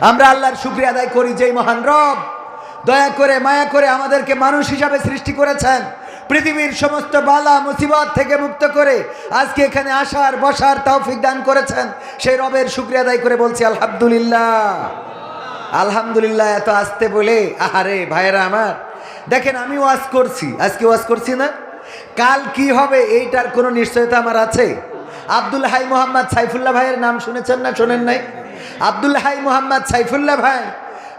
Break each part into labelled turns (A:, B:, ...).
A: আমরা আল্লাহর শুক্রিয়া আদায় করি যেই মহান রব। দয়া করে, মায়া করে আমাদেরকে মানুষ হিসাবে সৃষ্টি করেছেন। পৃথিবীর সমস্ত বালা, মুসিবত থেকে মুক্ত করে আজকে এখানে আসার, বসার তৌফিক দান করেছেন। সেই রবের শুক্রিয়া আদায় করে বলছি, আলহামদুলিল্লাহ। আলহামদুলিল্লাহ, এত আসতে বলে, আহারে ভাইয়েরা আমার। দেখেন, আমি ওয়াজ করছি। আজকে ওয়াজ করছি না। কাল কি হবে এইটার কোনো নিশ্চয়তা আমার আছে? আব্দুল হাই মোহাম্মদ সাইফুল্লাহ ভাইয়ের নাম শুনেছেন না শোনেন নাই? আব্দুল হাই মোহাম্মদ সাইফুল্লাহ ভাই,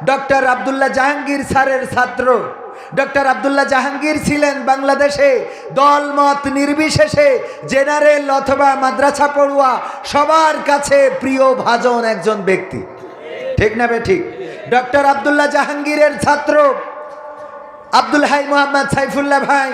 A: ডক্টর আব্দুল্লাহ জাহাঙ্গীর স্যারের ছাত্র। ডক্টর আব্দুল্লাহ জাহাঙ্গীর ছিলেন বাংলাদেশে দলমত নির্বিশেষে জেনারেল অথবা মাদ্রাসা পড়ুয়া, সবার কাছে প্রিয় ভাজন একজন ব্যক্তি। ঠিক না বে ঠিক? ডক্টর আব্দুল্লাহ জাহাঙ্গীরের ছাত্র আব্দুল হাই মোহাম্মদ সাইফুল্লাহ ভাই,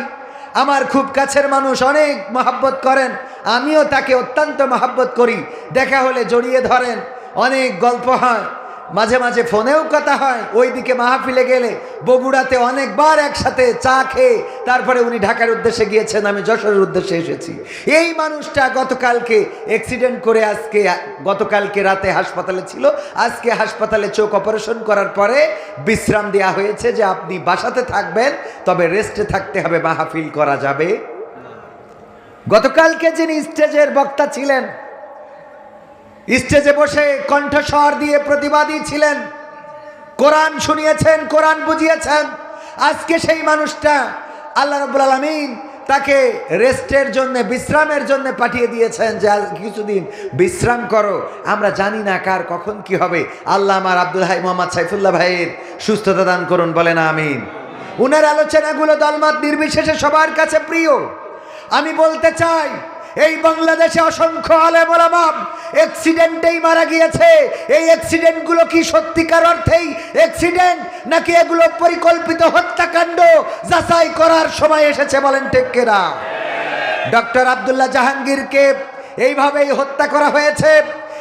A: আমার খুব কাছের মানুষ, অনেক মহাব্বত করেন, আমিও তাকে অত্যন্ত মহাব্বত করি। দেখা হলে জড়িয়ে ধরেন। অনেক গল্প হয়। মাঝে মাঝে ফোনেও কথা হয়। ওইদিকে মাহফিলে গেলে বগুড়াতে অনেকবার একসাথে চা খেয়ে তারপরে উনি ঢাকার উদ্দেশ্যে গিয়েছেন, আমি যশোরের উদ্দেশ্যে এসেছি। এই মানুষটা গতকালকে অ্যাক্সিডেন্ট করে আজকে, গতকালকে রাতে হাসপাতালে ছিল। আজকে হাসপাতালে চোখ অপারেশন করার পরে বিশ্রাম দেওয়া হয়েছে যে আপনি বাসাতে থাকবেন, তবে রেস্টে থাকতে হবে, মাহফিল করা যাবে। গতকালকে যিনি স্টেজের বক্তা ছিলেন স্টেজে বসে কণ্ঠস্বর দিয়ে প্রতিবাদী ছিলেন। কোরআন শুনিয়েছেন, কোরআন বুঝিয়েছেন। আজকে সেই মানুষটা আল্লাহ রব্বুল আলমিন তাকে রেস্টের জন্য, বিশ্রামের জন্য পাঠিয়ে দিয়েছেন যে কিছুদিন বিশ্রাম করো, আমরা জানি না কার কখন কি হবে। আল্লাহ আমার আব্দুল হাই মোহাম্মদ সাইফুল্লাহ ভাইয়ের সুস্থতা দান করুন, বলেন আমিন। উনার আলোচনাগুলো দলমত নির্বিশেষে সবার কাছে প্রিয়। আমি বলতে চাই এই বাংলাদেশে অসংখ্য আলেম ওলামাম অ্যাক্সিডেন্টেই মারা গিয়েছে। এই অ্যাক্সিডেন্টগুলো কি সত্যিকার অর্থেই অ্যাক্সিডেন্ট নাকি এগুলো পরিকল্পিত হত্যাকাণ্ড? যাচাই করার সময় এসেছে বলেন টেক্কেরা ডক্টর আব্দুল্লাহ জাহাঙ্গীরকে এইভাবেই হত্যা করা হয়েছে।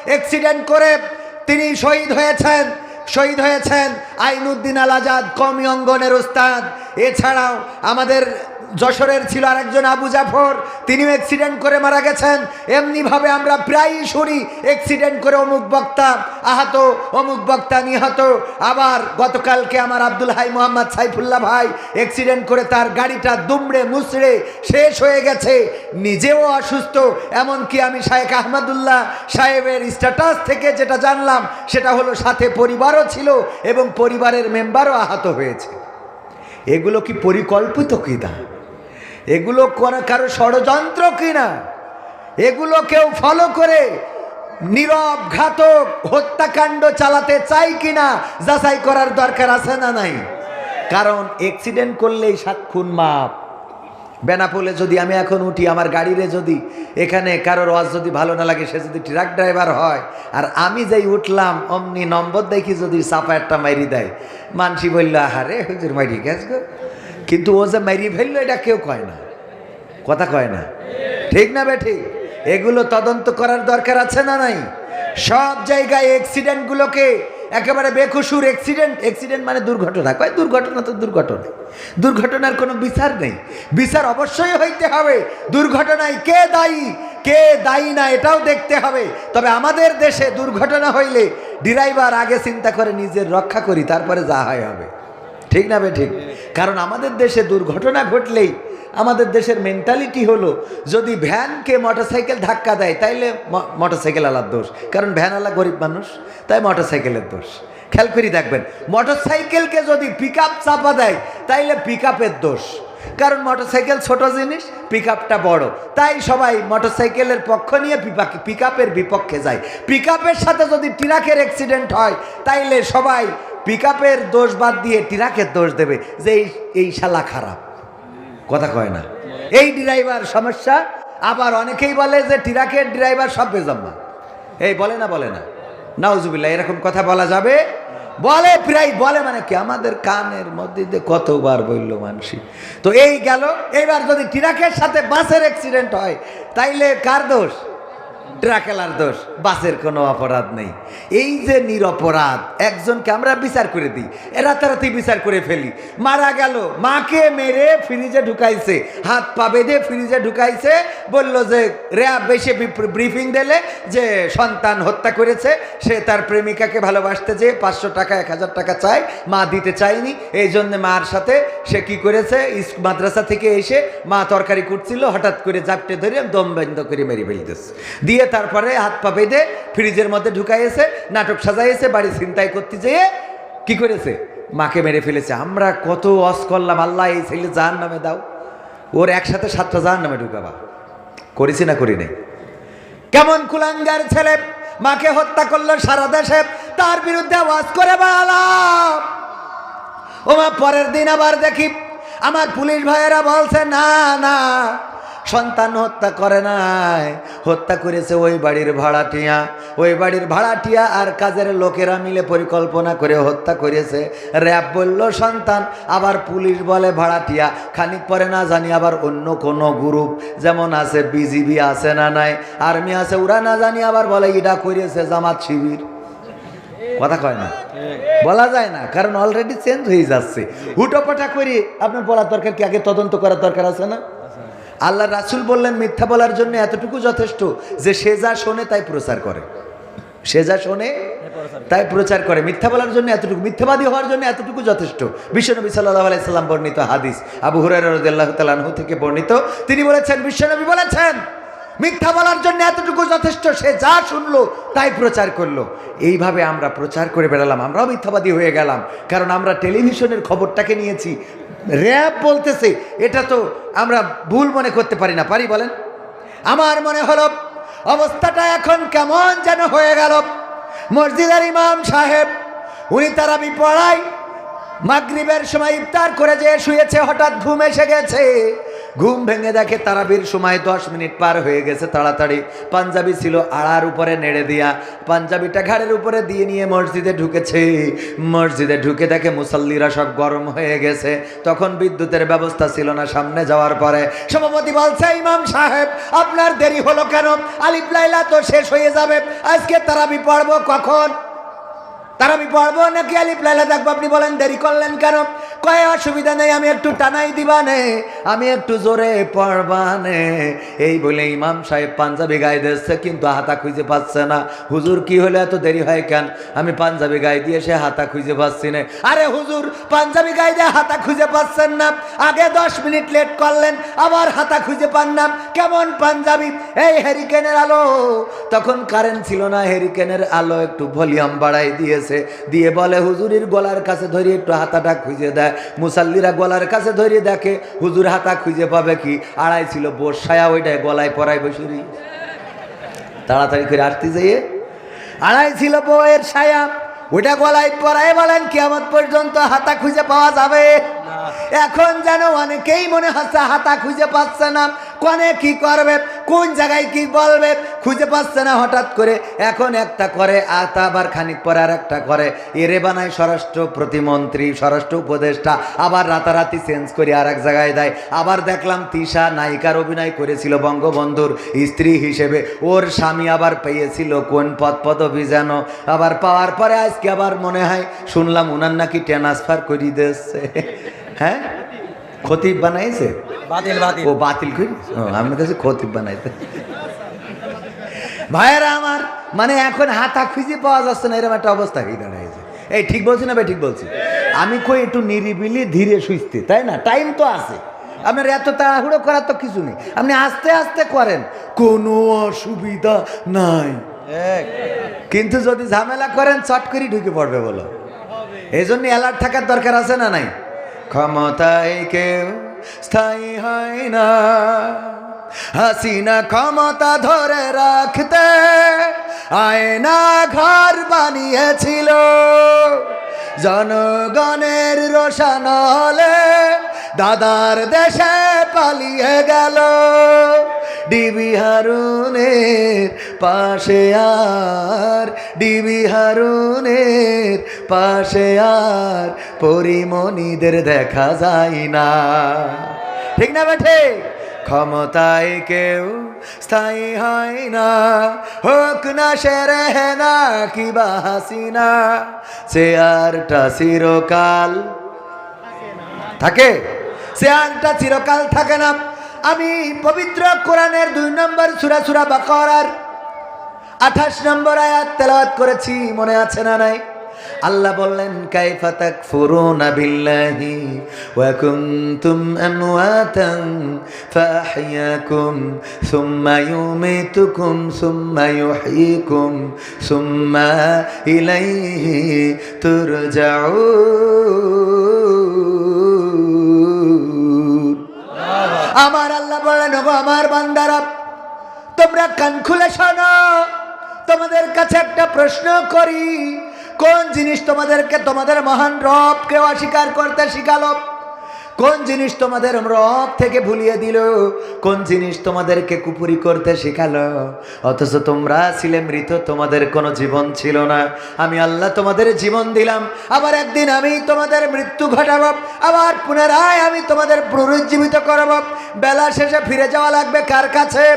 A: অ্যাক্সিডেন্ট করে তিনি শহীদ হয়েছেন। শহীদ হয়েছেন আইনুদ্দিন আল আজাদ কমি অঙ্গনের ওস্তাদ। এছাড়াও আমাদের যশোরের ছিল আরেকজন আবু জাফর, তিনিও অ্যাক্সিডেন্ট করে মারা গেছেন। এমনিভাবে আমরা প্রায়ই শুনি অ্যাক্সিডেন্ট করে অমুক বক্তা আহত, অমুক বক্তা নিহত। আবার গতকালকে আমার আব্দুল হাই মোহাম্মদ সাইফুল্লাহ ভাই অ্যাক্সিডেন্ট করে তার গাড়িটা দুমড়ে মুচড়ে শেষ হয়ে গেছে। নিজেও অসুস্থ, এমনকি আমি শায়েখ আহমদুল্লাহ সাহেবের স্ট্যাটাস থেকে যেটা জানলাম, সেটা হলো সাথে পরিবারও ছিল এবং পরিবারের মেম্বারও আহত হয়েছে। এগুলো কি পরিকল্পিত কিনা? এগুলো কোনো কারও ষড়যন্ত্র কিনা? এগুলো কেউ ফলো করে নীরব ঘাতক হত্যাকাণ্ড চালাতে চাই কিনা? যাচাই করার দরকার আছে না নাই? কারণ অ্যাক্সিডেন্ট করলেই সাত খুন মাপ। বেনাপোলে যদি আমি এখন উঠি, আমার গাড়িরে যদি এখানে কারোর ওয়াজ যদি ভালো না লাগে, সে যদি ট্রাক ড্রাইভার হয়, আর আমি যেই উঠলাম, অমনি নম্বর দেখি যদি চাপা একটা মাইরি দেয়। মানসি বলল, আহারে, হুজুর মাইরি গেছ গো। কিন্তু ও যে মাইরি ফেলল, এটা কেউ কয় না। কথা কয় না। ঠিক না বে ঠিক? এগুলো তদন্ত করার দরকার আছে না নাই? সব জায়গায় অ্যাক্সিডেন্টগুলোকে একেবারে বেকসুর অ্যাক্সিডেন্ট অ্যাক্সিডেন্ট মানে দুর্ঘটনা। কয় দুর্ঘটনা তো দুর্ঘটনা। দুর্ঘটনার কোনো বিচার নেই। বিচার অবশ্যই হইতে হবে। দুর্ঘটনায় কে দায়ী কে দায়ী না এটাও দেখতে হবে। তবে আমাদের দেশে দুর্ঘটনা হইলে ড্রাইভার আগে চিন্তা করে নিজের রক্ষা করি, তারপরে যা হয় হবে। ঠিক না ঠিক? কারণ আমাদের দেশে দুর্ঘটনা ঘটলেই আমাদের দেশের মেন্টালিটি হলো, যদি ভ্যানকে মোটরসাইকেল ধাক্কা দেয়, তাইলে মোটরসাইকেল আলার দোষ। কারণ ভ্যান আলা গরিব মানুষ, তাই মোটরসাইকেলের দোষ। খেয়াল করি দেখবেন মোটরসাইকেলকে যদি পিক চাপা দেয়, তাইলে পিক দোষ। কারণ মোটরসাইকেল ছোট জিনিস পিক বড়। তাই সবাই মোটরসাইকেলের পক্ষ নিয়ে পিক বিপক্ষে যায়। পিক সাথে যদি ট্রাকের অ্যাক্সিডেন্ট হয়, তাইলে সবাই পিক দোষ বাদ দিয়ে ট্রাকের দোষ দেবে যে এই এই শালা খারাপ। কথা কয় না। এই ড্রাইভার সমস্যা। আবার অনেকেই বলে যে ট্রাকের ড্রাইভার সব বেজম্মা। এই বলে না বলে না। নাউজুবিল্লাহ, এরকম কথা বলা যাবে? বলে প্রায়, বলে মানে কি? আমাদের কানের মধ্যে দিয়ে কতবার বলল মানসি। তো এই গেল। এইবার যদি ট্রাকের সাথে বাসের অ্যাক্সিডেন্ট হয়, তাইলে কার দোষ? ট্রাকেলার দোষ, বাসের কোনো অপরাধ নেই। এই যে নিরপরাধ, একজনকে আমরা বিচার করে দিই, রাতারাতি বিচার করে ফেলি। মারা গেল, মাকে মেরে ফ্রিজে ঢুকাইছে, হাত পা বেঁধে ফ্রিজে ঢুকাইছে, বলল যে, র্যাব বেশি ব্রিফিং দিলে যে সন্তান হত্যা করেছে, সে তার প্রেমিকাকে ভালোবাসতে যেয়ে পাঁচশো টাকা, এক হাজার টাকা চায়, মা দিতে চায়নি। এই জন্য মার সাথে সে কি করেছে মাদ্রাসা থেকে এসে মা তরকারি কুটছিল হঠাৎ করে জাপটে ধরে দম বন্ধ করে মেরে ফেলতেছে। দিয়ে তারপরে হাত পা বেঁধে ফ্রিজের মধ্যে ঢুকাইয়েছে, নাটক সাজাইয়েছে, বাড়ি ছিনতাই করতে যেয়ে কি করেছে? মাকে মেরে ফেলেছে। আমরা কত অস করলাম, আল্লাহ, এই ছেলে জাহান নামে দাও। ওর একসাথে সাতটা জাহান নামে ঢুকাবা। করেছি না করি নাই। কেমন কুলাঙ্গার ছেলে, মাকে হত্যা করল সারা দেশে, তার বিরুদ্ধে আওয়াজ করে বেড়ালাম। ওমা, পরের দিন আবার দেখি, আমার পুলিশ ভাইয়েরা বলছে, না না সন্তান হত্যা করে নাই। হত্যা করেছে ওই বাড়ির ভাড়াটিয়া। ওই বাড়ির ভাড়াটিয়া আর কাজের লোকেরা মিলে পরিকল্পনা করে হত্যা করেছে। র্যাব বলল, সন্তান, আবার পুলিশ বলে ভাড়াটিয়া। খানিক পরে না জানি আবার অন্য কোনো গ্রুপ যেমন আছে বিজিবি আছে না নাই। আর্মি আছে, ওরা না জানি আবার বলে, ইডা করেছে জামাত শিবির। কথা কয় না? বলা যায় না, কারণ অলরেডি চেঞ্জ হয়ে যাচ্ছে। হুটোপাটা করে, আপনার বলার দরকার কি? আগে তদন্ত করার দরকার আছে না? আল্লাহ রাসুল বললেন, মিথ্যা বলার জন্য এতটুকু যথেষ্ট যে সে যা শোনে তাই প্রচার করে। সে যা শোনে তাই প্রচার করে। মিথ্যা বলার জন্য এতটুকু, মিথ্যাবাদী হওয়ার জন্য এতটুকু যথেষ্ট। বিশ্বনবী সাল্লাহ আলাইসাল্লাম বর্ণিত হাদিস, আবু রদিয়াল্লাহ তালাহু থেকে বর্ণিত। তিনি বলেছেন বিশ্বনবী বলেছেন, মিথ্যা বলার জন্য এতটুকু যথেষ্ট, সে যা শুনলো তাই প্রচার করল। এইভাবে আমরা প্রচার করে বেড়ালাম, আমরাও মিথ্যাবাদী হয়ে গেলাম। কারণ আমরা টেলিভিশনের খবরটাকে নিয়েছি র্যাব বলতেছে, এটা তো আমরা ভুল মনে করতে পারি না। পারি বলেন? আমার মনে হলো, অবস্থাটা এখন কেমন যেন হয়ে গেল। মসজিদের ইমাম সাহেব, উনি তারাবি পড়ায় মাগরিবের সময় ইফতার করে যে শুয়েছে, হঠাৎ ঘুম এসে গেছে। ঘুম ভেঙে দেখে তারাবির সময় দশ মিনিট পার হয়ে গেছে তাড়াতাড়ি। পাঞ্জাবি ছিল আড়ার উপরে নেড়ে দিয়া। পাঞ্জাবিটা ঘাড়ের উপরে দিয়ে নিয়ে মসজিদে ঢুকেছে। মসজিদে ঢুকে দেখে মুসল্লিরা সব গরম হয়ে গেছে। তখন বিদ্যুতের ব্যবস্থা ছিল না সামনে যাওয়ার পরে। সভাপতি বলছে, ইমাম সাহেব, আপনার দেরি হলো কেন? আলিফ লাইলা তো শেষ হয়ে যাবে। আজকে তারাবি পড়ব কখন? তার আমি পড়ব নাকি আলিফ লাইলা দেখব? আপনি বলেন, দেরি করলেন কেন? কয়ে, অসুবিধা নেই, আমি একটু টানাই দিবানে, আমি একটু জোরে পড়বানে। এই বলে ইমাম সাহেব পাঞ্জাবি গায়ে দিচ্ছে কিন্তু হাতা খুঁজে পাচ্ছে না। হুজুর, কি হলে? এত দেরি হয় কেন? আমি পাঞ্জাবি গায়ে দিয়ে সে হাতা খুঁজে পাচ্ছি না। আরে হুজুর, পাঞ্জাবি গায়ে দিয়ে হাতা খুঁজে পাচ্ছেন না? আগে দশ মিনিট লেট করলেন, আবার হাতা খুঁজে পান না। কেমন পাঞ্জাবি? এই হ্যারিকেনের আলো। তখন কারেন্ট ছিল না হেরিকেনের আলো একটু ভলিউম বাড়াই দিয়েছে। দিয়ে বলে হুজুরির গলার কাছে ধরে একটু হাতাটা খুঁজে দেয়। মুসাল্লিরা গলার কাছে ধরে দেখে হুজুর হাতা খুঁজে পাবে কি? আড়াই ছিল বসায়া ওইটাই গলায় পরাই বসুরি তাড়াতাড়ি করে আসতে যেয়ে আড়াই ছিল বউয়ের ছায়া ওইটা গলায় পরায় বলেন কিয়ামত পর্যন্ত হাতা খুঁজে পাওয়া যাবে। এখন যেন অনেকেই মনে হচ্ছে হাতা খুঁজে পাচ্ছে না। কনে কি করবে? কোন জায়গায় কি বলবে? খুঁজে পাচ্ছে না হঠাৎ করে। এখন একটা করে, আর আবার খানিক পরে আর একটা করে। এরে বানায় স্বরাষ্ট্র প্রতিমন্ত্রী, স্বরাষ্ট্র উপদেষ্টা, আবার রাতারাতি চেঞ্জ করে আর এক জায়গায় দেয়। আবার দেখলাম তিশা নায়িকার অভিনয় করেছিল বঙ্গবন্ধুর স্ত্রী হিসেবে। ওর স্বামী আবার পেয়েছিল কোন পদ পদবি যেন। আবার পাওয়ার পরে আজকে আবার মনে হয় শুনলাম উনার নাকি ট্রান্সফার করে দিচ্ছে হ্যাঁ? খতিব বানাইছে?
B: বাতিল বাতিল।
A: ও বাতিল করি আমার কাছে খতিব বানাইতে ভাইয়েরা আমার মানে এখন হাতা খুঁজে পাওয়া যাচ্ছে না এরকম একটা অবস্থা হয়ে দাঁড়াইছে এই ঠিক বলছি না ভাই ঠিক বলছি? আমি কই একটু নিরিবিলি ধীরে সুস্থে তাই না? টাইম তো আছে। আপনার এত তাড়াহুড়ো করার তো কিছু নেই। আপনি আস্তে আস্তে করেন কোনো অসুবিধা নাই। কিন্তু যদি ঝামেলা করেন চট করে ঢুকে পড়বে বলো। এই জন্য অ্যালার্ট থাকার দরকার আছে না নাই? ক্ষমতায় কেউ স্থায়ী হয় না। হাসিনা ক্ষমতা ধরে রাখতে আয়না ঘর বানিয়েছিল। জনগণের রোশানলে দাদার দেশে পালিয়ে গেল। ডিবি হারুনের পাশে আর ডিবি হারুনের পাশে আর পরিমণিদের দেখা যায় না। ঠিক না বেঠে ক্ষমতায় কেউ স্থায়ী হয় না। হোক না সেরে না কিবা হাসিনা চেয়ারটা চিরকাল থাকে। চেয়ারটা চিরকাল থাকে না। আমি পবিত্র কোরআনের দুই নম্বর সুরা সুরা বাকরার আঠাশ নম্বর আয়াত তেলাওয়াত করেছি, মনে আছে না নাই? আল্লাহ বললেন, কাইফা তাকফুরুনা বিল্লাহি ওয়া কুনতুম আমওয়াতান ফাহইয়াকুম সুম্মা ইউমিতুকুম সুম্মা ইউহয়িকুম সুম্মা ইলাইহি তুরজাউন। আমার আল্লাহ বললেন, ওগো আমার বান্দারা, তোমরা কান খুলে শোনো। তোমাদের কাছে একটা প্রশ্ন করি। কোন জিনিস তোমাদেরকে তোমাদের মহান রবকে অস্বীকার করতে শিখালো? কোন জিনিস তোমাদের রব থেকে ভুলিয়ে দিল? কোন জিনিস তোমাদেরকে কুপুরি করতে শেখালো? অথচ তোমরা ছিলে মৃত তোমাদের কোনো জীবন ছিল না। আমি আল্লাহ তোমাদের জীবন দিলাম। আবার একদিন আমি তোমাদের মৃত্যু ঘটাব। আবার পুনরায় আমি তোমাদের পুনরুজ্জীবিত করাবো। বেলা শেষে ফিরে যাওয়া লাগবে কার কাছে?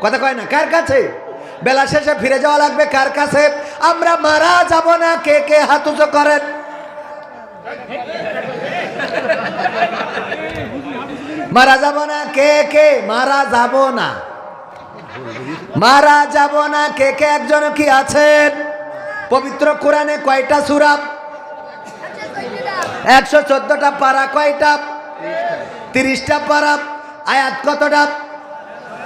A: কথা কয় না কার কাছে? বেলা শেষে ফিরে যাওয়া লাগবে কার কাছে? আমরা মারা যাব না, কে কে হাত উঁচু করেন? মারা যাব না, কে কে? মারা যাব না। মারা যাব না, কে কে? একজন কি আছেন? পবিত্র কোরআনে কয়টা সুরাব একশো চোদ্দটা পারা কয়টা? তিরিশটা পারা। আয়াত কতটা?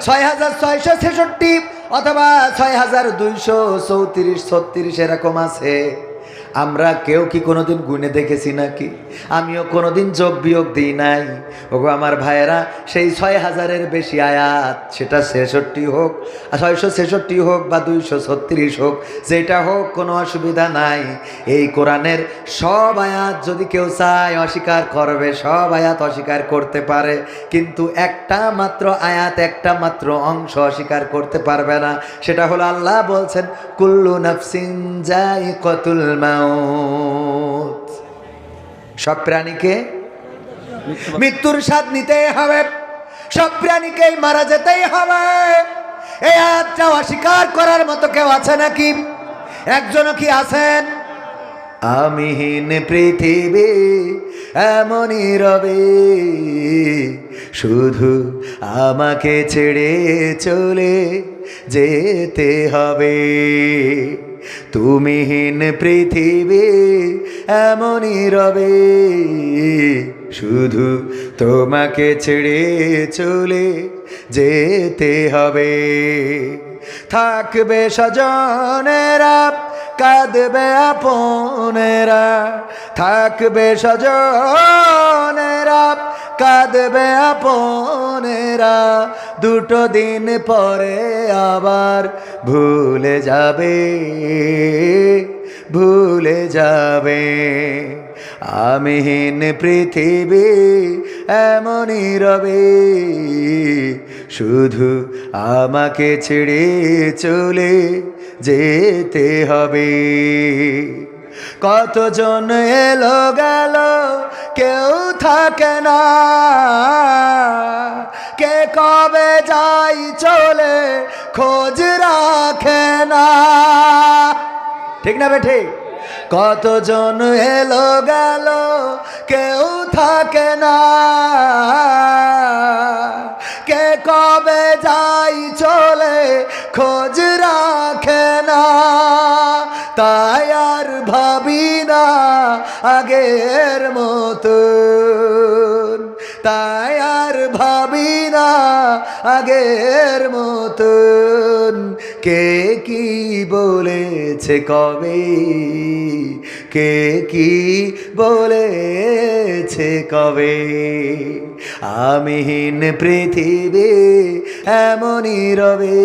A: ছয় হাজার ছয়শো ছেষট্টি। অথবা ছয় হাজার দুইশো চৌত্রিশ ছত্রিশ এরকম আছে। আমরা কেউ কি কোনোদিন গুনে দেখেছি নাকি? আমিও কোনোদিন যোগ বিয়োগ দিই নাই। ওগো আমার ভাইয়েরা, সেই ছয় হাজারের বেশি আয়াত, সেটা ছেষট্টি হোক, ছয়শো ছেষট্টি হোক বা দুইশো ছত্রিশ হোক, যেটা হোক, কোনো অসুবিধা নাই। এই কোরআনের সব আয়াত যদি কেউ চায়, অস্বীকার করবে, সব আয়াত অস্বীকার করতে পারে। কিন্তু একটা মাত্র আয়াত, একটা মাত্র অংশ অস্বীকার করতে পারবে না। সেটা হলো আল্লাহ বলছেন, কুল্লু নাফসিন যাই কতুল মাউত সব প্রাণীকে মৃত্যুর স্বাদ নিতেই হবে। সব প্রাণীকেই মারা যেতেই হবে। এই আয়াতটা অস্বীকার করার মতো কেউ আছে নাকি? একজনও কি আছেন? আমিহীন পৃথিবী, এমনই রবে। শুধু আমাকে ছেড়ে চলে যেতে হবে। তুমিহীন পৃথিবী এমনই রবে। শুধু তোমাকে ছেড়ে চলে যেতে হবে। থাকবে সজনেরা কাঁদবে আপনেরা। থাকবে সজনেরা কাঁদবে আপনেরা দুটো দিন পরে আবার ভুলে যাবে ভুলে যাবে আমিহীন পৃথিবী এমনই রবে শুধু আমাকে ছেড়ে চলে যেতে হবে কতজন এলো গেল কেউ থাকে না। কে কবে যাই চলে খোঁজ রাখে না। ঠিক না বেঠে? কতজন এলো গেল, কেউ থাকে না। কে কবে যাই চলে খোঁজ রাখে না। তাই আর ভাবি না আগের মতন। তাই আর ভাবি না আগের মতন। কে কি বলেছে কবে? কে কি বলেছে কবে? আমিহীন পৃথিবী এমনই রবে,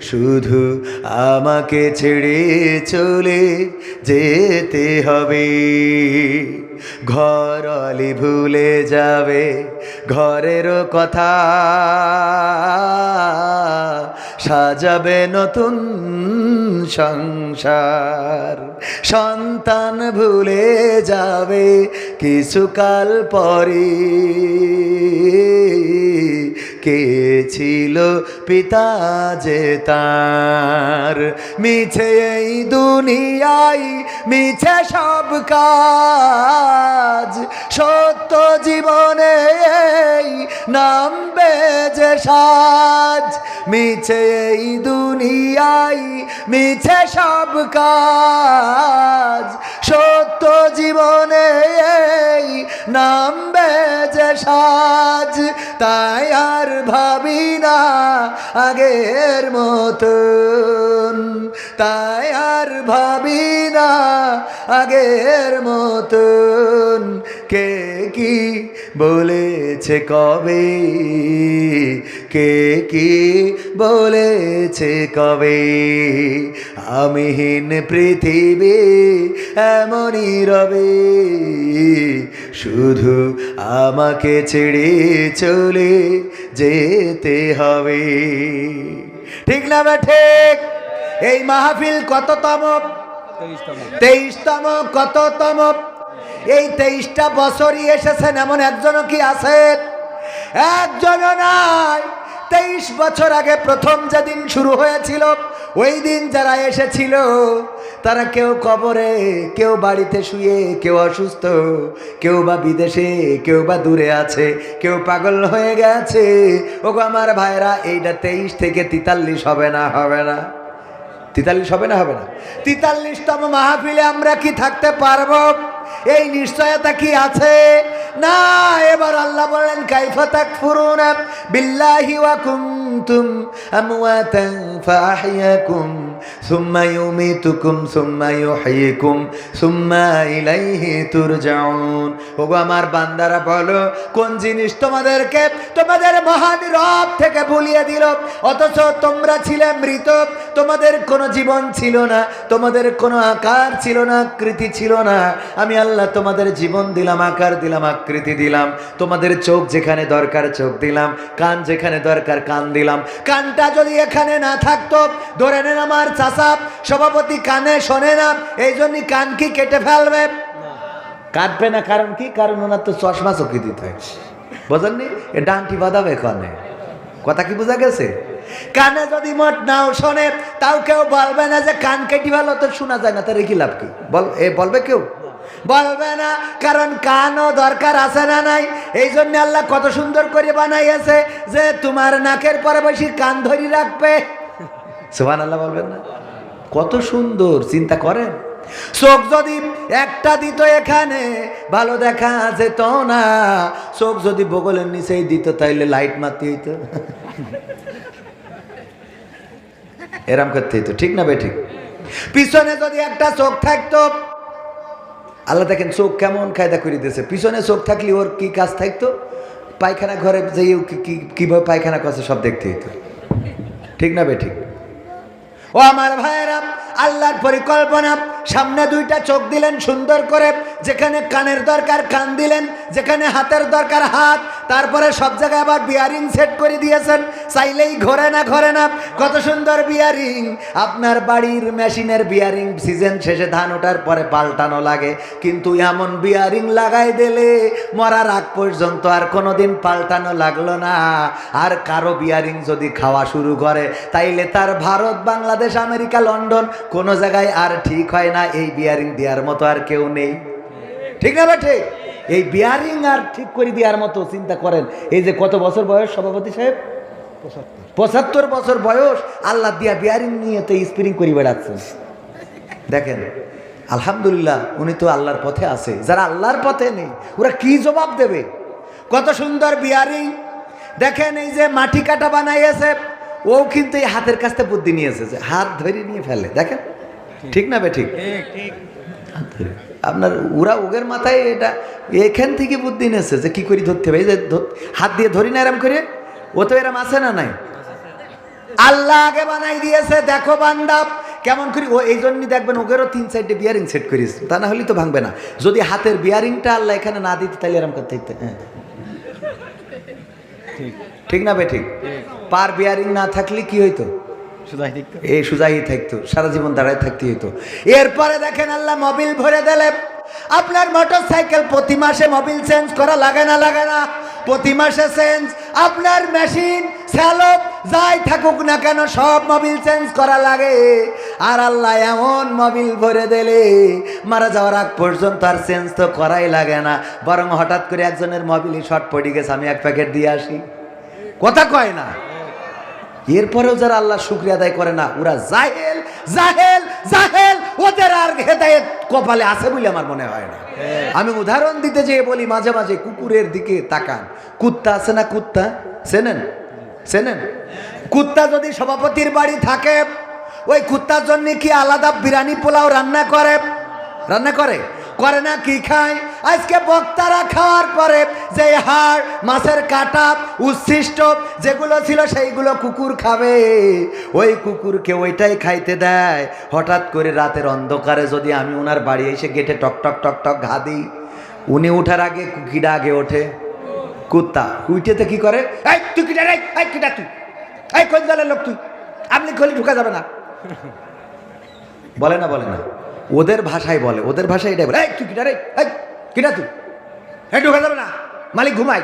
A: শুধু আমাকে ছেড়ে চলে যেতে হবে। ঘর ঘরলি ভুলে যাবে ঘরের কথা সাজাবে নতুন সংসার। সন্তান ভুলে যাবে কিছুকাল পরে কে ছিল পিতা যে তার? মিছে এই দুনিয়ায় মিছে সব কাজ। সত্য জীবনে এই নামবে যে সাজ। মিছে এই দুনিয়ায় মিছে সব কাজ। সত্য জীবনে এই নামবে যে সাজ। তাই আর ভাবি না আগের মতন। তাই আর ভাবি না আগের মতন। কে কি বলেছে কবে? কে কি বলেছে কবে? আমিহীন পৃথিবী এমনই রবে। শুধু আমাকে ছেড়ে চলে যেতে হবে। ঠিক না ঠিক? এই মাহফিল কততম? তেইশতম। কততম? এই তেইশটা বছরই এসেছেন, এমন একজনও কি আছেন একজনও নাই। তেইশ বছর আগে প্রথম যেদিন শুরু হয়েছিল, ওই দিন যারা এসেছিল, তারা কেউ কবরে, কেউ বাড়িতে শুয়ে, কেউ অসুস্থ, কেউ বা বিদেশে, কেউ বা দূরে আছে, কেউ পাগল হয়ে গেছে। ওগো আমার ভাইরা এইটা তেইশ থেকে তেতাল্লিশ হবে না হবে না। তেতাল্লিশ হবে না হবে না। তেতাল্লিশতম মাহফিলে আমরা কি থাকতে পারব? এই নিশ্চয়তা কি আছে? না এবার আল্লাহ বলেন কাইফা তাকফুরুন বিল্লাহি ওয়া কুনতুম আমওয়াতান ফাআহইয়াকুম। সুম্মা ইউমিতুকুম সুম্মা ইউহয়িকুম সুম্মা ইলাইহি তুরজাউন ওগো আমার বান্দারা, বলো, কোন জিনিস তোমাদেরকে, তোমাদের মহান রব থেকে ভুলিয়ে দিল? অথচ তোমরা ছিলে মৃত, তোমাদের কোনো জীবন ছিল না, তোমাদের কোনো আকার ছিল না, আকৃতি ছিল না। আমি আল্লাহ তোমাদের জীবন দিলাম, আকার দিলাম, আকৃতি দিলাম। তোমাদের চোখ যেখানে দরকার চোখ দিলাম, কান যেখানে দরকার কান দিলাম। কানটা যদি এখানে না থাকতো, ধরে নেন আমার চাষা সভাপতি কানে শোনে না এই জন্যই কান কি কেটে ফেলবে? কাটবে না, কারণ কি? কারণ ওনার তো চশমা চোখে দিতে হয়। বোঝেননি? এ ডানটি বাঁধাবে কানে। কথা কি বোঝা গেছে? কানে যদি মোট নাও শোনে, তাও কেউ বলবে না যে কান কেটে ভালো তো শোনা যায় না তার কি লাভ কি? বল, এ বলবে কেউ? বলবে না, কারণ কানও দরকার আছে না নাই। এই জন্য আল্লাহ কত সুন্দর করে বানাইয়াছে যে তোমার নাকের পরে বেশি কান ধরি রাখবে। সুহান আল্লাহ বলবেন না? কত সুন্দর, চিন্তা করেন। চোখ যদি একটা দিত এখানে, ভালো দেখা যেত না। চোখ যদি বগলের নিচেই দিত, তাইলে লাইট মারতে হইতো। এরাম করতে হইতো, ঠিক না বে ঠিক? পিছনে যদি একটা চোখ থাকতো, আল্লাহ দেখেন চোখ কেমন কায়দা করে দিয়েছে। পিছনে চোখ থাকলে ওর কি কাজ থাকতো? পায়খানা ঘরে যেই কীভাবে পায়খানা করছে সব দেখতে হইতো। ঠিক না বে ঠিক? ও আমার ভাইয়েরা, আল্লাহর পরিকল্পনা, সামনে দুইটা চোখ দিলেন সুন্দর করে, যেখানে কানের দরকার কান দিলেন, যেখানে হাতের দরকার হাত তারপরে সব জায়গায় আবার বিয়ারিং সেট করে দিয়েছেন। চাইলেই ঘরে না ঘরে না। কত সুন্দর বিয়ারিং আপনার বাড়ির মেশিনের বিয়ারিং সিজন শেষে ধান ওঠার পরে পাল্টানো লাগে। কিন্তু এমন বিয়ারিং লাগাই দিলে মরার আগ পর্যন্ত আর কোনোদিন পাল্টানো লাগল না। আর কারও বিয়ারিং যদি খাওয়া শুরু করে, তাইলে তার ভারত, বাংলাদেশ, আমেরিকা, লন্ডন কোনো জায়গায় আর ঠিক হয় না। এই বিয়ারিং দেওয়ার মতো আর কেউ নেই। ঠিক না ঠিক? এই বিয়ারিং আর ঠিক করে দেওয়ার মতো চিন্তা করেন। এই যে কত বছর বয়স সভাপতি সাহেব? পঁচাত্তর। বছর বয়স আল্লাহ দিয়া বিয়ারিং নিয়ে তো স্প্রিং করে বেড়াচ্ছেন। দেখেন আলহামদুলিল্লাহ উনি তো আল্লাহর পথে আছে। যারা আল্লাহর পথে নেই ওরা কি জবাব দেবে? কত সুন্দর বিয়ারিং দেখেন এই যে মাটি কাটা বানাইয়েছে ও কিন্তু এই হাতের কাছতে বুদ্ধি নিয়েছে যে হাত ধরে নিয়ে ফেলে। দেখেন ঠিক না বে ঠিক। হাত ধরে। আপনার ওরা ওগের মাথায় এটা এখান থেকে বুদ্ধি নিয়েছে যে কি করি ধরতে হবে? এই যে হাত দিয়ে ধরি না এরম করে? ও তো এরম আছে না নাই? আল্লাহ আগে বানাই দিয়েছে দেখো বান্দাব। কেমন করি? ও এই জন্যই দেখবেন ওগেরও তিন সাইডে বিয়ারিং সেট করিস তা না হলেই তো ভাঙবে না। যদি হাতের বিয়ারিংটা আল্লাহ এখানে না দিতে তাহলে এরম করতে হ্যাঁ। ঠিক। না ভাই ঠিক? পার বিয়ারিং না থাকলে কি হইতো? এই সুজাই থাকতো, সারা জীবন দাঁড়ায় থাকতে হইতো। এরপরে দেখেন আল্লাহ মোবিল ভরে দিলে। আপনার মোটর সাইকেল প্রতি মাসে মোবিল চেঞ্জ করা লাগে না লাগে না। প্রতি মাসে চেঞ্জ আপনার মেশিন স্যালপ যাই থাকুক না কেন, সব মোবিল চেঞ্জ করা লাগে। আর আল্লাহ এমন মোবিল ভরে দিলে, মারা যাওয়ার আগ পর্যন্ত আর চেঞ্জ তো করাই লাগে না। বরং হঠাৎ করে একজনের মোবিলই শর্ট পড়ে গেছে, আমি এক প্যাকেট দিয়ে আসি। কথা কয় না। এরপরেও যারা আল্লাহ শুক্রিয়া আদায় করে না, ওরা জাহেল জাহেল জাহেল। ওদের আর হেদায়েত কপালে আছে বলে আমার মনে হয় না। আমি উদাহরণ দিতে যেয়ে বলি, মাঝে মাঝে কুকুরের দিকে তাকান। কুত্তা আছে না কুত্তা? চেনেন? চেনেন? কুত্তা যদি সভাপতির বাড়ি থাকে, ওই কুত্তার জন্য কি আলাদা বিরিয়ানি পোলাও রান্না করে? রান্না করে? করে না, কি খায়? আজকে বক্তারা খাওয়ার পরে যে হাড়, মাছের কাটা উচ্ছিষ্ট, যেগুলো ছিল সেইগুলো কুকুর খাবে। ওই কুকুরকে ওইটাই খাইতে দেয়। হঠাৎ করে রাতের অন্ধকারে যদি আমি ওনার বাড়ি এসে গেটে টক টক টক টক ঘা দিই, উনি ওঠার আগে কুকিটা আগে ওঠে। কুত্তা, উইটেতে কি করে? রে? লোক তুই? আপনি খলি ঢুকা যাবে না। বলে না বলে না। ওদের ভাষায় বলে, ওদের ভাষায় এটাই বলে, এই, তুই কিটা রে? এই, কিটা তুই? এই, ঢুকা যাবে না। মালিক ঘুমাই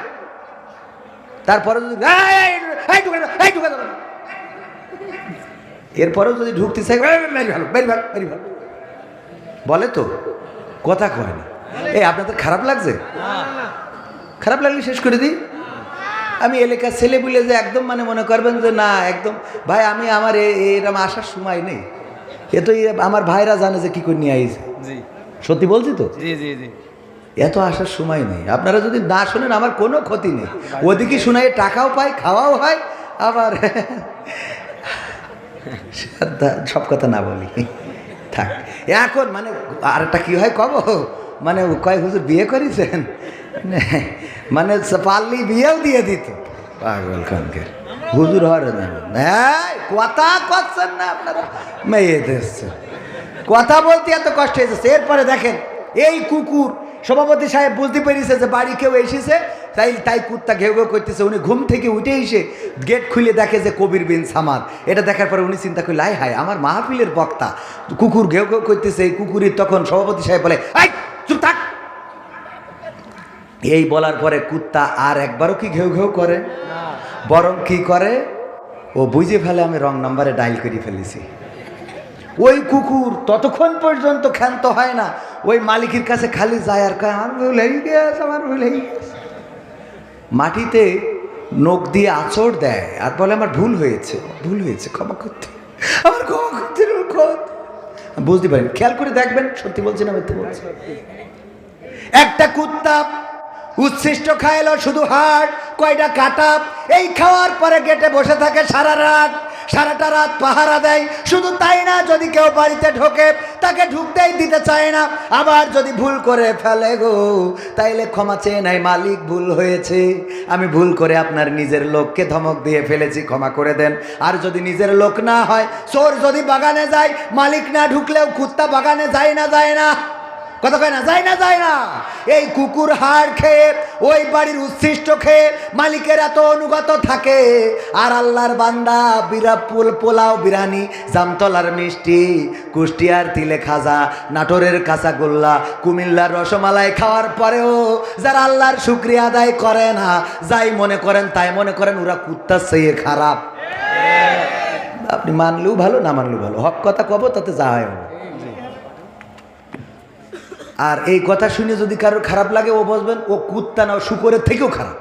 A: তারপরে যদি না। এরপরেও যদি ঢুকতে চাই ভালো ভালো বলে তো, কথা কয় না। এই, আপনাদের খারাপ লাগছে? খারাপ লাগলে শেষ করে দিই। আমি এলাকার ছেলে বলে যে একদম মানে মনে করবেন যে না, একদম। ভাই, আমি আমার এ- এরম আসার সময় নেই। এ তো আমার ভাইরা জানে যে কী করে নিয়ে আইছে। সত্যি বলছি তো?
B: জি জি জি।
A: এত আসার সময় নেই। আপনারা যদি না শোনেন আমার কোনো ক্ষতি নেই। ওদিকে শোনাই টাকাও পাই খাওয়াও হয় আবার সব কথা না বলি। থাক। এখন মানে আরেকটা কি হয় কব? মানে কয় হুজুর বিয়ে করেছেন? মানে পারলি বিয়েও দিয়ে দিত। পাগল খানকে। হুজুর হওয়ার হ্যাঁ কথা করছেন না আপনারা? মেয়ে এসছে। কথা বলতে এত কষ্ট হয়েছে এরপরে দেখেন, এই কুকুর, সভাপতি সাহেব বুঝতে পেরেছে যে বাড়ি কেউ এসেছে, তাই তাই কুত্তা ঘেউ ঘেউ করতেছে। উনি ঘুম থেকে উঠে এসে গেট খুলে দেখে যে কবির বিন সামাদ। এটা দেখার পরে উনি চিন্তা করলে আয় হায়, আমার মাহফিলের বক্তা। কুকুর ঘেউ ঘেউ করতেছে, এই কুকুরের তখন সভাপতি সাহেব বলে থাক। এই বলার পরে কুত্তা আর একবারও কি ঘেউ ঘেউ করে? বরং কি করে? ও বুঝে ফেলে আমি রং নাম্বারে ডাইল করে ফেলেছি। ওই কুকুর ততক্ষণ পর্যন্ত ক্ষান্ত হয় না। ওই মালিকের কাছে খালি যায় আর কয় আমার ভুল আমার ভুল মাটিতে নখ দিয়ে আঁচড় দেয় আর বলে, আমার ভুল হয়েছে ভুল হয়েছে, ক্ষমা করতে, আমার ক্ষমা করতে বুঝতে পারেন, খেয়াল করে দেখবেন, সত্যি বলছি না মিথ্যে বলছি। একটা কুত্তা উচ্ছিষ্ট খাইলো শুধু হাড় কয়টা কাটা। এই খাওয়ার পরে গেটে বসে থাকে সারা রাত। সারাটা রাত পাহারা দেয়। শুধু তাই না, যদি কেউ বাড়িতে ঢোকে, তাকে ঢুকতেই দিতে চায় না। আবার যদি ভুল করে ফেলে গো, তাইলে ক্ষমা চেয়ে নাই মালিক, ভুল হয়েছে। আমি ভুল করে আপনার নিজের লোককে ধমক দিয়ে ফেলেছি, ক্ষমা করে দেন। আর যদি নিজের লোক না হয়, চোর যদি বাগানে যায়, মালিক না ঢুকলেও কুত্তা বাগানে যায় না যায় না। কথা কয় না? যায় না যায় না। এই কুকুর হাড় খেয়ে, ওই বাড়ির উচ্ছিষ্ট খেয়ে মালিকের এত অনুগত থাকে। আর আল্লাহর বান্দা, বিরা পুল, পোলাও বিরানি জামতলার মিষ্টি, কুষ্টিয়ার তিলে খাজা, নাটোরের কাঁচাগোল্লা, কুমিল্লার রসমালাই খাওয়ার পরেও যারা আল্লাহর শুক্রিয়া আদায় করে না, যাই মনে করেন, তাই মনে করেন, ওরা কুত্তার সেই খারাপ। আপনি মানলেও ভালো, না মানলেও ভালো? হক কথা কব, তাতে যা হয়। আর এই কথা শুনে যদি কারোর খারাপ লাগে, ও বসবেন, ও কুত্তা না শুকরের থেকেও খারাপ।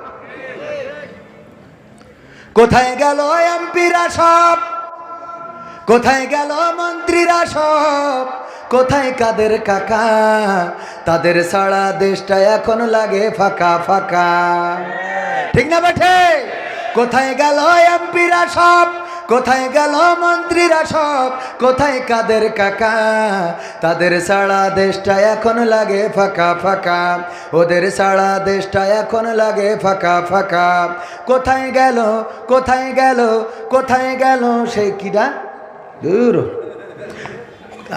A: কোথায় গেল এমপিরা সব? কোথায় গেল মন্ত্রীরা সব? কোথায় কাদের কাকা? তাদের সারা দেশটা এখন লাগে ফাঁকা ফাঁকা। ঠিক না বেঠে? কোথায় গেল এমপিরা সব? কোথায় গেল মন্ত্রীরা সব? কোথায় কাদের কাকা? তাদের সারা দেশটা এখন লাগে ফাঁকা ফাঁকা। ওদের সারা দেশটা এখন লাগে ফাঁকা ফাঁকা। কোথায় গেল? কোথায় গেল? কোথায় গেল? সেই কিরা দূর।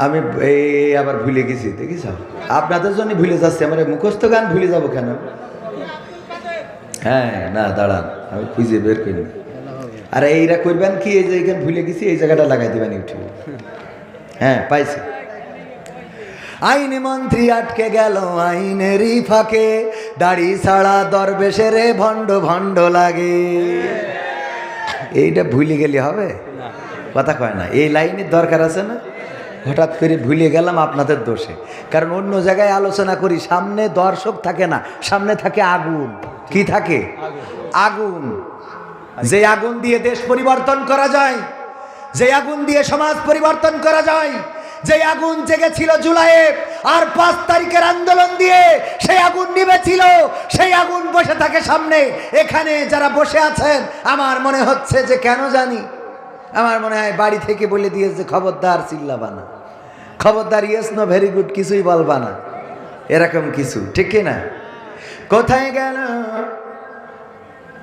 A: আমি এই আবার ভুলে গেছি, দেখিস? আপনাদের জন্য ভুলে যাচ্ছি, আমার মুখস্থ গান ভুলে যাব কেন? হ্যাঁ না, দাঁড়ান, আমি খুঁজে বের করি। আর এইরা করবেন কি এই যে এখানে ভুলে গেছি এই জায়গাটা লাগাই দেবেন ইউটিউবে। হ্যাঁ পাইছি। আইন মন্ত্রী আটকে গেল আইনেরই ফাঁকে দাড়ি ছাড়া দরবেশের ভণ্ড ভণ্ড লাগে। এইটা ভুলে গেলে হবে? কথা কয় না এই লাইনের দরকার আছে না? হঠাৎ করে ভুলে গেলাম আপনাদের দোষে। কারণ অন্য জায়গায় আলোচনা করি সামনে দর্শক থাকে না সামনে থাকে আগুন। কি থাকে? আগুন। যে আগুন দিয়ে দেশ পরিবর্তন করা যায়, যে আগুন দিয়ে সমাজ পরিবর্তন করা যায়, যে আগুন জেগেছিল জুলাইয়ে আর পাঁচ তারিখের আন্দোলন দিয়ে সেই আগুন নিবেছিল সেই আগুন বসে থাকে সামনে। এখানে যারা বসে আছেন, আমার মনে হচ্ছে যে কেন জানি? আমার মনে হয় বাড়ি থেকে বলে দিয়েছে খবরদার চিল্লাবা না। খবরদার ইয়েস নো ভেরি গুড কিছুই বলবা না। এরকম কিছু, ঠিক না? কোথায় গেল?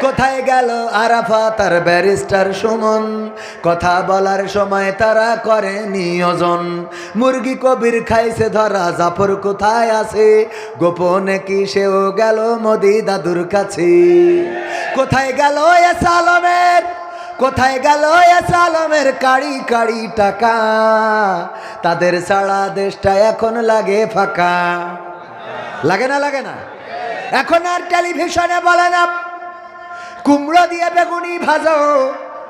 A: কোথায় গেল আরাফা? তার ব্যারিস্টার সুমন। কথা বলার সময় তারা করে নিয়োজন মুরগি কবির খাইছে ধরা, জাফর কোথায় আছে? গোপনে কি সেও গেল মোদি দাদুর কাছে? কোথায় গেল এস আলমের? কোথায় গেল এস আলমের কাড়ি কাড়ি টাকা? তাদের সারা দেশটা এখন লাগে ফাঁকা। লাগে না লাগে না? এখন আর টেলিভিশনে বলে না। কুমড়ো দিয়ে বেগুনি ভাজো।